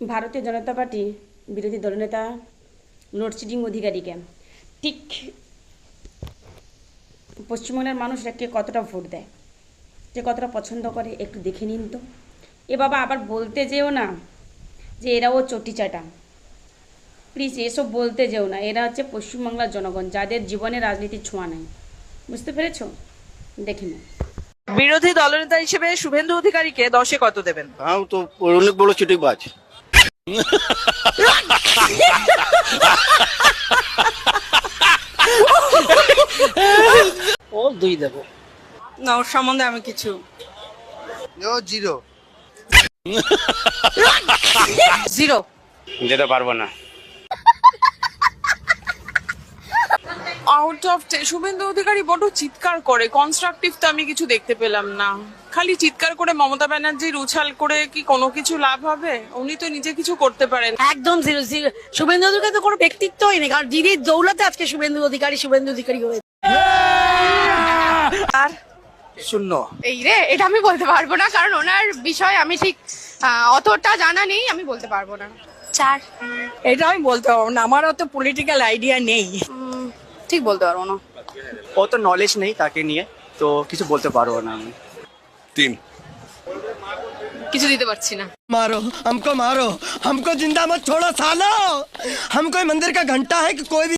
ভারতীয় জনতা পার্টি বিরোধী দলনেতা লোডশেডিং অধিকারীকে। ঠিক পশ্চিমবঙ্গের মানুষরা কে কতটা ভোট দেয়? কে কতটা পছন্দ করে একটু দেখে নিন তো। এ বাবা আবার বলতে যেও না যে এরাও চটি চাটা। প্লিজ এসব বলতে যেও না। এরা হচ্ছে পশ্চিমবাংলার জনগণ যাদের জীবনে রাজনীতির ছোঁয়া নাই। বুঝতে পেরেছ? দেখে নাও বিরোধী দলনেতা হিসেবে শুভেন্দু অধিকারীকে দশে কত দেবেন? হ্যাঁ তো অনেক বড় চিটিবাজ ও দুই দেব। না ওর সম্বন্ধে আমি কিছু ও জিরো। জিরো। যেটা পারব না। আউট অফ শুভেন্দু অধিকারী বড় চিৎকার করে কনস্ট্রাকটিভ তো আমি কিছু দেখতে পেলাম না। খালি চিৎকার করে মমতা ব্যানার্জির উছাল করে কি কোনো কিছু লাভ হবে? উনি তো নিজে কিছু করতে পারেন। একদম জিরো জিরো শুভেন্দু অধিকারী তো কোনো ব্যক্তিত্বই নেই কারণ দিদির দৌলতে আজকে শুভেন্দু অধিকারী শুভেন্দু অধিকারী হয়েছে আর শূন্য। এই রে এটা আমি বলতে পারব না কারণ ওনার বিষয় আমি ঠিক অতটা জানা নেই আমি বলতে পারব না। চার। এটা আমি বলতে পারব না আমার অত পলিটিক্যাল আইডিয়া নেই। ঠিক বলতে পারবো না অত নলেজ নেই তাকে নিয়ে তো কিছু বলতে পারবো না আমি তিন কিছু দিতে পারছি না मारो हमको मारो हमको जिंदा मत छोड़ो सालो हम कोई मंदिर का घंटा है कि कोई भी